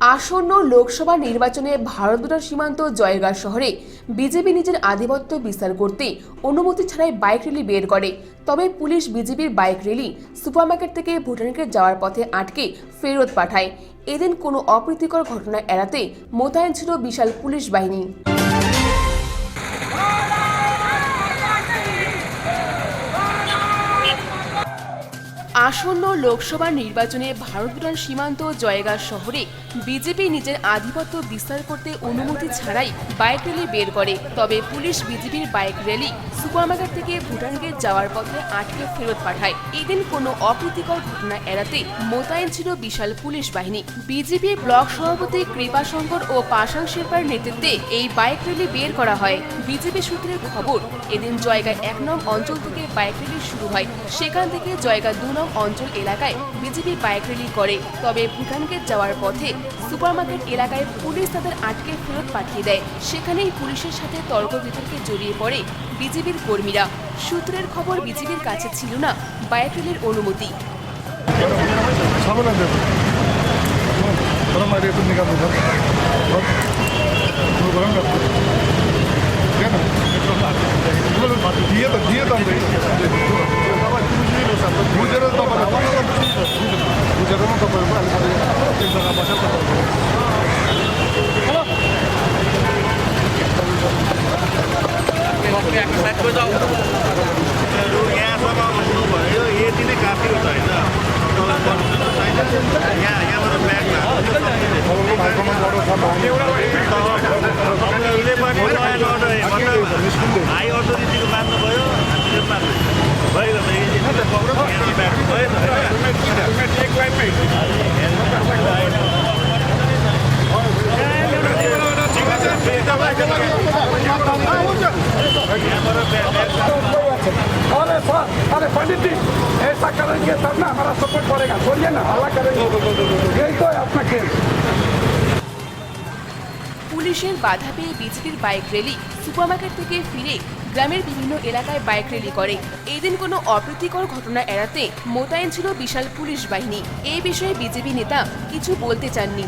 আসন্ন লোকসভা নির্বাচনে ভারত ভুটান সীমান্ত জয়গাঁ শহরে বিজেপি নিজের আধিপত্য বিস্তার করতে অনুমতি ছাড়াই বাইক র্যালি বের করে। তবে পুলিশ বিজেপির বাইক র্যালি সুপারমার্কেট থেকে ভুটানকে যাওয়ার পথে আটকে ফেরত পাঠায়। এদিন কোনো অপ্রীতিকর ঘটনা এড়াতে মোতায়েন ছিল বিশাল পুলিশ বাহিনী। আসন্ন লোকসভা নির্বাচনে ভারত ভুটান সীমান্ত জয়গাঁ শহরে বিজেপি নিজের আধিপত্য বিস্তার করতে অনুমতি ছাড়াই বাইক র্যালি বের করে। তবে পুলিশ বিজেপির বাইক র্যালি সুপারমার্কেট থেকে ভুটানকে যাওয়ার পথে আটকে ফেরত পাঠায়। এদিন কোনো অপ্রীতিকর ঘটনা এড়াতে মোতায়েন ছিল বিশাল পুলিশ বাহিনী। বিজেপি ব্লক সভাপতি কৃপাশঙ্কর ও পাশাং শেরপার নেতৃত্বে এই বাইক র্যালি বের করা হয়। বিজেপি সূত্রের খবর, এদিন জয়গা এক নং অঞ্চল থেকে বাইক র্যালি শুরু হয়। সেখান থেকে জয়গা দু নং অঞ্চল এলাকায় বিজেপি বাইক র্যালি করে। তবে ভুটানকে যাওয়ার পথে সুপারমার্কেট এলাকায় পুলিশ তাদের আটকে ফেরত পাঠিয়ে দেয়। সেখানেই পুলিশের সাথে তর্ক বিতর্কে জড়িয়ে পড়ে বিজেপির কর্মীরা। সূত্রের খবর বিজেপির কাছে ছিল না বাইক র্যালির অনুমতি। 사 ट्र्याकको जाउँ यहाँसम्म भयो यति नै काफी हुन्छ होइन यहाँ यहाँबाट ब्ल्याकमा हाई अथोरिटीको मान्नु भयो हामीले मान्नु भइगयो त अरे पंडित जी ऐसा करेंगे तब ना हमारा सपोर्ट पड़ेगा बोलिए ना हल्ला करेंगे यही तो है अपना खेल পুলিশের বাধা পেয়ে বিজেপির বাইক র্যালি সুপারমার্কেট থেকে ফিরে গ্রামের বিভিন্ন এলাকায় বাইক র্যালি করে এই দিন কোনো অপ্রীতিকর ঘটনা এড়াতে মোতায়েন ছিল বিশাল পুলিশ বাহিনী এই বিষয়ে বিজেপি নেতা কিছু বলতে চাননি